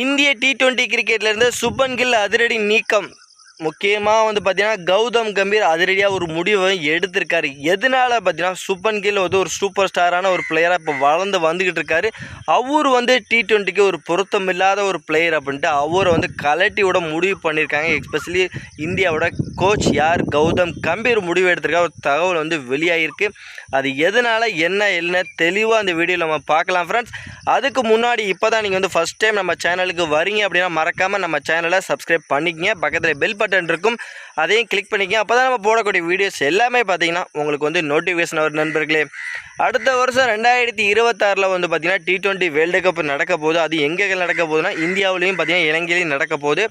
இந்திய T twenty கிரிக்கெட்லேருந்து சுப்பன் கில் அதிரடி நீக்கம். முக்கியமாக வந்து பார்த்தீங்கன்னா கௌதம் கம்பீர் அதிரடியாக ஒரு முடிவை எடுத்திருக்காரு. எதனால பார்த்தீங்கன்னா சுப்பன் கில் வந்து ஒரு சூப்பர் ஸ்டாரான ஒரு பிளேயராக இப்போ வளர்ந்து வந்துக்கிட்டு இருக்காரு. அவர் வந்து டி ட்வெண்ட்டிக்கு ஒரு பொருத்தம் இல்லாத ஒரு பிளேயர் அப்படின்ட்டு அவரை வந்து கலட்டி முடிவு பண்ணியிருக்காங்க எஸ்பெஷலி இந்தியாவோட கோச் யார்? கௌதம் கம்பீர் முடிவு எடுத்திருக்கா ஒரு தகவல் வந்து வெளியாகிருக்கு அது எதனால் என்ன என்ன தெளிவாக அந்த வீடியோவில் நம்ம பார்க்கலாம் ஃப்ரெண்ட்ஸ் அதுக்கு முன்னாடி இப்போ தான் நீங்கள் வந்து ஃபஸ்ட் டைம் நம்ம சேனலுக்கு வரீங்க அப்படின்னா மறக்காமல் நம்ம சேனலை சப்ஸ்கிரைப் பண்ணிக்கங்க. பக்கத்தில் பெல் பட்டன் இருக்கும். அதையும் கிளிக் பண்ணிக்கங்க. அப்போ தான் நம்ம போடக்கூடிய வீடியோஸ் எல்லாமே பார்த்தீங்கன்னா உங்களுக்கு வந்து நோட்டிஃபிகேஷன் வரும் நண்பர்களே. அடுத்த வருஷம் ரெண்டாயிரத்தி இருபத்தாறில் வந்து பார்த்தீங்கன்னா டி டுவெண்ட்டி வேர்ல்டு கப் நடக்க போகுது. அது எங்கே நடக்க போகுதுன்னா இந்தியாவிலையும் பார்த்திங்கன்னா இலங்கையிலையும் நடக்க போகுது.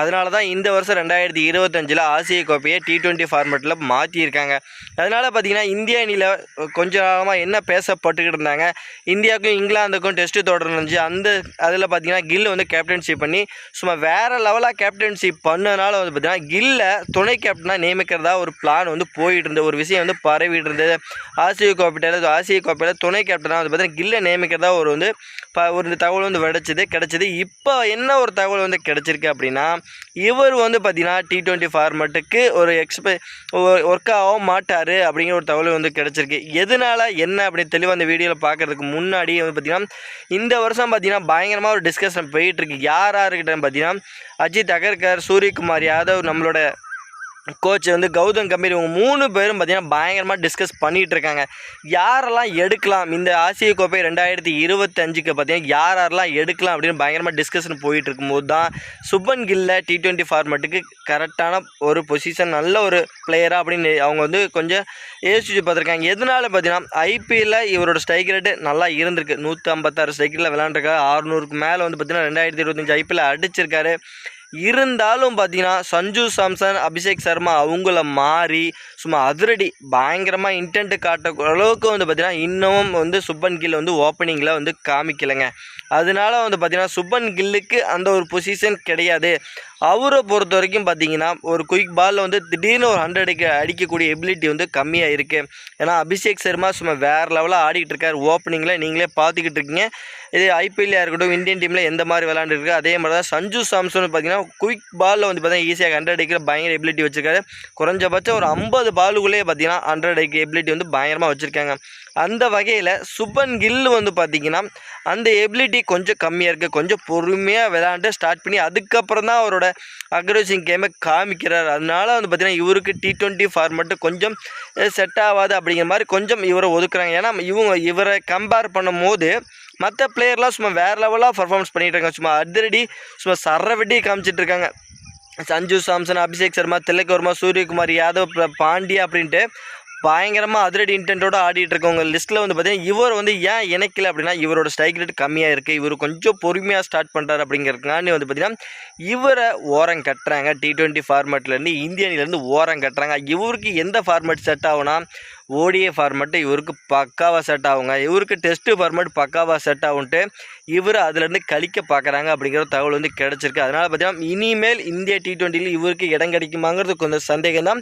அதனால தான் இந்த வருஷம் ரெண்டாயிரத்தி இருபத்தஞ்சில் ஆசிய கோப்பையை டி டுவெண்ட்டி ஃபார்மெட்டில் மாற்றியிருக்காங்க அதனால் பார்த்தீங்கன்னா இந்திய அணியில் கொஞ்ச காலமாக என்ன பேசப்பட்டுக்கிட்டு இருந்தாங்க? இந்தியாவுக்கும் இங்கிலாந்துக்கும் டெஸ்ட்டு தொடர் இருந்துச்சு. அந்த அதில் பார்த்தீங்கன்னா கில் வந்து கேப்டன்ஷிப் பண்ணி சும்மா வேறு லெவலாக கேப்டன்ஷிப் பண்ணனால வந்து பார்த்தீங்கன்னா கில்லை துணை கேப்டனாக நியமிக்கிறதா ஒரு பிளான் வந்து போயிட்டு இருந்தது. ஒரு விஷயம் வந்து பரவிட்டு இருந்தது. ஆசிய கோப்பையில் ஆசிய கோப்பையில் துணை கேப்டனாக வந்து பார்த்தீங்கன்னா கில்லை நியமிக்கிறதா ஒரு வந்து ப ஒரு தகவல் வந்து கிடச்சிது கிடச்சிது. இப்போ என்ன ஒரு தகவல் வந்து கிடச்சிருக்கு அப்படின்னா இவர் வந்து பார்த்தீங்கன்னா டி டுவெண்ட்டி ஃபார்மெட்டுக்கு ஒரு எக்ஸ்பெ ஒர்க் ஆக மாட்டார் அப்படிங்கிற ஒரு தகவல் வந்து கிடச்சிருக்கு. எதனால என்ன அப்படின்னு தெளிவாக அந்த வீடியோவில் பார்க்குறதுக்கு முன்னாடி வந்து பார்த்திங்கன்னா இந்த வருஷம் பார்த்திங்கன்னா பயங்கரமாக ஒரு டிஸ்கஷன் போயிட்டுருக்கு யார் யாருக்கிட்ட பார்த்தீங்கன்னா அஜித் அகர்கர் சூரியகுமார் யாதவ் நம்மளோட கோச் வந்து கௌதம் கம்பீர் இவங்க மூணு பேரும் பார்த்தீங்கன்னா பயங்கரமாக டிஸ்கஸ் பண்ணிகிட்டு இருக்காங்க. யாரெல்லாம் எடுக்கலாம்? இந்த ஆசிய கோப்பை ரெண்டாயிரத்தி இருபத்தஞ்சுக்கு பார்த்தீங்கன்னா யார் யாரெல்லாம் எடுக்கலாம் அப்படின்னு பயங்கரமாக டிஸ்கஷன் போயிட்டு இருக்கும்போது தான் சுப்பன் கில்ல டி டுவெண்ட்டி ஃபார்மெட்டுக்கு கரெக்டான ஒரு பொசிஷன் நல்ல ஒரு பிளேயராக அப்படின்னு அவங்க வந்து கொஞ்சம் யோசிச்சு பார்த்துருக்காங்க. எதனால பார்த்தீங்கன்னா ஐபிஎல்லில் இவரோட ஸ்ட்ரைக் ரேட்டு நல்லா இருந்திருக்கு. நூற்றி ஐம்பத்தாறு ஸ்ட்ரைக்கில் விளாண்டுருக்காரு ஆறுநூறுக்கு மேலே வந்து பார்த்தீங்கன்னா ரெண்டாயிரத்தி இருபத்தஞ்சு ஐபிஎல் அடிச்சிருக்காரு. இருந்தாலும் பார்த்தீங்கன்னா சஞ்சு சாம்சன் அபிஷேக் சர்மா அவங்கள மாறி சும்மா அதிரடி பயங்கரமாக இன்டென்ட் காட்ட அளவுக்கு வந்து பார்த்தீங்கன்னா இன்னமும் வந்து சுப்பன் கில் வந்து ஓப்பனிங்கில் வந்து காமிக்கலைங்க. அதனால வந்து பார்த்திங்கன்னா சுப்பன் கில்லுக்கு அந்த ஒரு பொசிஷன் கிடையாது. அவரை பொறுத்த வரைக்கும் பார்த்தீங்கன்னா ஒரு குயிக் பாலில் வந்து திடீர்னு ஒரு ஹண்ட்ரட் அடிக்க அடிக்கக்கூடிய எபிலிட்டி வந்து கம்மியாக இருக்குது ஏன்னா அபிஷேக் சர்மா சும்மா வேறு லெவலாக ஆடிக்கிட்டு இருக்கார். ஓப்பனிங்கில் நீங்களே பார்த்துக்கிட்டு இருக்கீங்க. இது ஐபிஎல்லையாக இருக்கட்டும் இந்தியன் டீமில் எந்த மாதிரி விளாண்டுருக்கு அதே மாதிரி தான் சஞ்சு சாம்சன் பார்த்தீங்கன்னா குயிக் பாலில் வந்து பார்த்தீங்கன்னா ஈஸியாக ஹண்ட்ரட் அடிக்கிற பயங்கர எபிலிட்டி வச்சிருக்காரு. குறைஞ்சபட்சம் ஒரு ஐம்பது பாலுக்குள்ளேயே பார்த்தீங்கன்னா ஹண்ட்ரட் அடிக்கிற எபிலிட்டி வந்து பயங்கரமாக வச்சுருக்காங்க. அந்த வகையில் சுபன் கில் வந்து பார்த்திங்கன்னா அந்த எபிலிட்டி கொஞ்சம் கம்மியாக இருக்குது கொஞ்சம் பொறுமையாக விளாண்டு ஸ்டார்ட் பண்ணி அதுக்கப்புறம் தான் அவரோட அக்ரோசிங் கேமை காமிக்கிறார். அதனால வந்து பார்த்திங்கன்னா இவருக்கு டி டுவெண்ட்டி ஃபார்மெட்டு கொஞ்சம் செட் ஆகாது அப்படிங்கிற மாதிரி கொஞ்சம் இவரை ஒதுக்குறாங்க. ஏன்னா இவங்க இவரை கம்பேர் பண்ணும்போது மற்ற பிளேயர்லாம் சும்மா வேறு லெவலாக பர்ஃபார்மன்ஸ் பண்ணிகிட்டு இருக்காங்க. சும்மா அதிரடி சும்மா சரவெட்டி காமிச்சிட்டு இருக்காங்க. சஞ்சு சாம்சன் அபிஷேக் சர்மா திலக் வர்மா சூரியகுமார் யாதவ் பாண்டியா அப்படின்ட்டு பயங்கரமாக அதிரடி இன்டென்ட்டோட ஆடிட்டு இருக்கவங்க லிஸ்ட்டில் வந்து பார்த்தீங்கன்னா இவர் வந்து ஏன் இணைக்கல அப்படின்னா இவரோட ஸ்ட்ரைக் ரேட் கம்மியாக இருக்குது இவர் கொஞ்சம் பொறுமையாக ஸ்டார்ட் பண்ணுறாரு அப்படிங்கிறதுக்காண்டி வந்து பார்த்தீங்கன்னா இவரை ஓரம் கட்டுறாங்க. டி டுவெண்ட்டி ஃபார்மேட்லேருந்து இந்திய அணிலேருந்து ஓரம் கட்டுறாங்க. இவருக்கு எந்த ஃபார்மேட் செட் ஆகுனா ஓடிஏ ஃபார்மெட்டு இவருக்கு பக்காவாக செட் ஆகுங்க. இவருக்கு டெஸ்ட்டு ஃபார்மெட் பக்காவாக செட் ஆகுன்ட்டு இவர் அதுலேருந்து கழிக்க பார்க்குறாங்க அப்படிங்கிற தகவல் வந்து கிடச்சிருக்கு. அதனால் பார்த்தீங்கன்னா இனிமேல் இந்திய டி டுவெண்ட்டியில் இவருக்கு இடம் கிடைக்குமாங்கிறது கொஞ்சம் சந்தேகம் தான்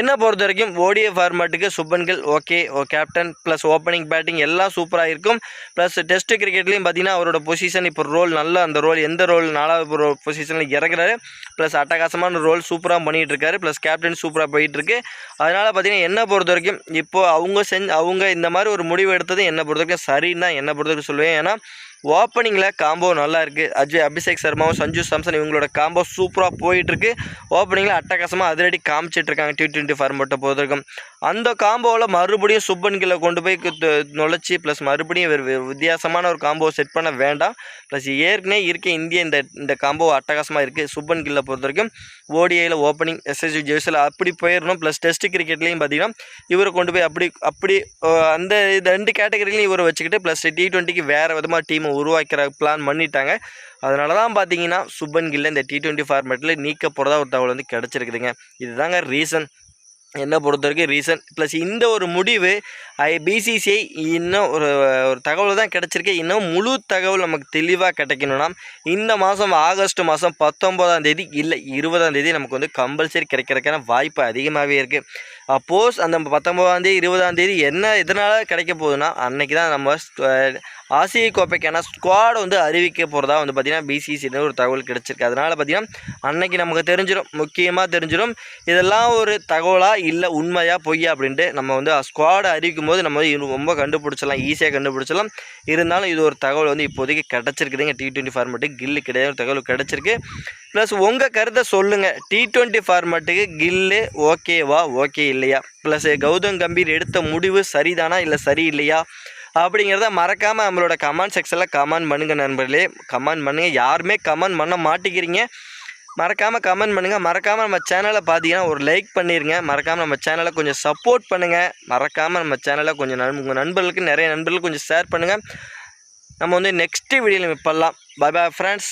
என்னை பொறுத்த வரைக்கும் ODI ஃபார்மேட்டுக்கு Shubman Gill okay oh captain plus opening batting எல்லாம் சூப்பராக இருக்கும். ப்ளஸ் டெஸ்ட் கிரிக்கெட்லேயும் பார்த்தீங்கன்னா அவரோட பொசிஷன் இப்போ ரோல் நல்ல அந்த ரோல் எந்த ரோல் நாலாவது பொசிஷனில் இறங்குறாரு. ப்ளஸ் அட்டகாசமான ரோல் சூப்பராக பண்ணிகிட்டு இருக்காரு. ப்ளஸ் கேப்டன் சூப்பராக போயிட்டுருக்கு அதனால் பார்த்தீங்கன்னா என்னை பொறுத்த வரைக்கும் இப்போது அவங்க செஞ்சு அவங்க இந்த மாதிரி ஒரு முடிவு எடுத்தது என்னை பொறுத்த வரைக்கும் சரின்னு தான் என்னை பொறுத்த வரைக்கும் சொல்லுவேன். ஏன்னா ஓப்பனிங்கில் காம்போ நல்லா இருக்குது அஜய் அபிஷேக் சர்மாவும் சஞ்சு சாம்சன் இவங்களோட காம்போ சூப்பராக போயிட்டுருக்கு. ஓப்பனிங்கில் அட்டகாசமாக அதிரடி காமிச்சிட்ருக்காங்க டி ட்வெண்ட்டி ஃபார்மெட்டை பொறுத்திருக்கும் அந்த காம்போவில் மறுபடியும் சுப்பன் கில்லை கொண்டு போய் நுழைச்சி ப்ளஸ் மறுபடியும் வித்தியாசமான ஒரு காம்போ செட் பண்ண வேண்டாம். ப்ளஸ் ஏற்கனவே இருக்க இந்திய இந்த இந்த காம்போ அட்டகாசமாக இருக்குது சுப்பன் கில்லை பொறுத்த வரைக்கும் ஓடிஐயில் ஓப்பனிங் எஸ்எஸ்யூ ஜெய்ஸில் அப்படி போயிடணும் ப்ளஸ் டெஸ்ட் கிரிக்கெட்லேயும் பார்த்தீங்கன்னா இவரை கொண்டு போய் அப்படி அப்படி அந்த இது ரெண்டு கேட்டகரிலையும் இவரை வச்சுக்கிட்டு ப்ளஸ் டி டுவெண்ட்டிக்கு வேறு விதமாக டீமை உருவாக்கிற பிளான் பண்ணிட்டாங்க. அதனால தான் பார்த்தீங்கன்னா சுப்பன் கில்ல இந்த டி டுவெண்ட்டி ஃபார்மேட்டில் நீக்க போகிறதா ஒரு தகவல் வந்து கிடச்சிருக்குதுங்க. இதுதாங்க ரீசன் என்னை பொறுத்த வரைக்கும் ரீசன். ப்ளஸ் இந்த ஒரு முடிவு ஐ பிசிசிஐ இன்னும் ஒரு ஒரு தகவல் தான் கிடச்சிருக்கு. இன்னும் முழு தகவல் நமக்கு தெளிவாக கிடைக்கணும்னா இந்த மாதம் ஆகஸ்ட் மாதம் பத்தொம்போதாம் தேதி இல்லை இருபதாம் தேதி நமக்கு வந்து கம்பல்சரி கிடைக்கிறதுக்கான வாய்ப்பு அதிகமாகவே இருக்குது அப்போஸ் அந்த பத்தொம்போதாந்தேதி இருபதாந்தேதி என்ன இதனால் கிடைக்க போகுதுன்னா அன்றைக்கி தான் நம்ம ஆசிய கோப்பைக்கான ஸ்குவாட் வந்து அறிவிக்க போகிறதா வந்து பார்த்திங்கன்னா பிசிசின்னு ஒரு தகவல் கிடச்சிருக்கு. அதனால் பார்த்திங்கன்னா அன்னைக்கு நமக்கு தெரிஞ்சிடும் முக்கியமாக தெரிஞ்சிடும் இதெல்லாம் ஒரு தகவலாக இல்லை உண்மையாக பொய்யா அப்படின்ட்டு நம்ம வந்து ஸ்குவாடை அறிவிக்கும் போது நம்ம வந்து இது ரொம்ப கண்டுபிடிச்சிடலாம். ஈஸியாக கண்டுபிடிச்சலாம் இருந்தாலும் இது ஒரு தகவல் வந்து இப்போதைக்கு கிடச்சிருக்குதுங்க. டி டுவெண்ட்டி ஃபார்மேட்டு கில்லு கிடையாது. ஒரு தகவல் கிடச்சிருக்கு. ப்ளஸ் உங்கள் கருத்தை சொல்லுங்கள் டி டுவெண்ட்டி ஃபார்மேட்டுக்கு கில்லு ஓகேவா ஓகே இல்லையா? ப்ளஸ் கௌதம் கம்பீர் எடுத்த முடிவு சரிதானா இல்லை சரி இல்லையா அப்படிங்கிறத மறக்காமல் நம்மளோட கமெண்ட் செக்ஷனில் கமெண்ட் பண்ணுங்கள் நண்பர்களே. கமெண்ட் பண்ணுங்கள் யாருமே கமெண்ட் பண்ண மாட்டேங்கிறீங்க. மறக்காமல் கமெண்ட் பண்ணுங்கள் மறக்காமல் நம்ம சேனலை பார்த்தீங்கன்னா ஒரு லைக் பண்ணிடுங்க மறக்காமல் நம்ம சேனலை கொஞ்சம் சப்போர்ட் பண்ணுங்கள் மறக்காமல் நம்ம சேனலை கொஞ்சம் நண் உங்கள் நண்பர்களுக்கு நிறைய நண்பர்களுக்கு கொஞ்சம் ஷேர் பண்ணுங்கள் நம்ம வந்து நெக்ஸ்ட்டு வீடியோவில் இப்போல்லாம் பை பாய் ஃப்ரெண்ட்ஸ்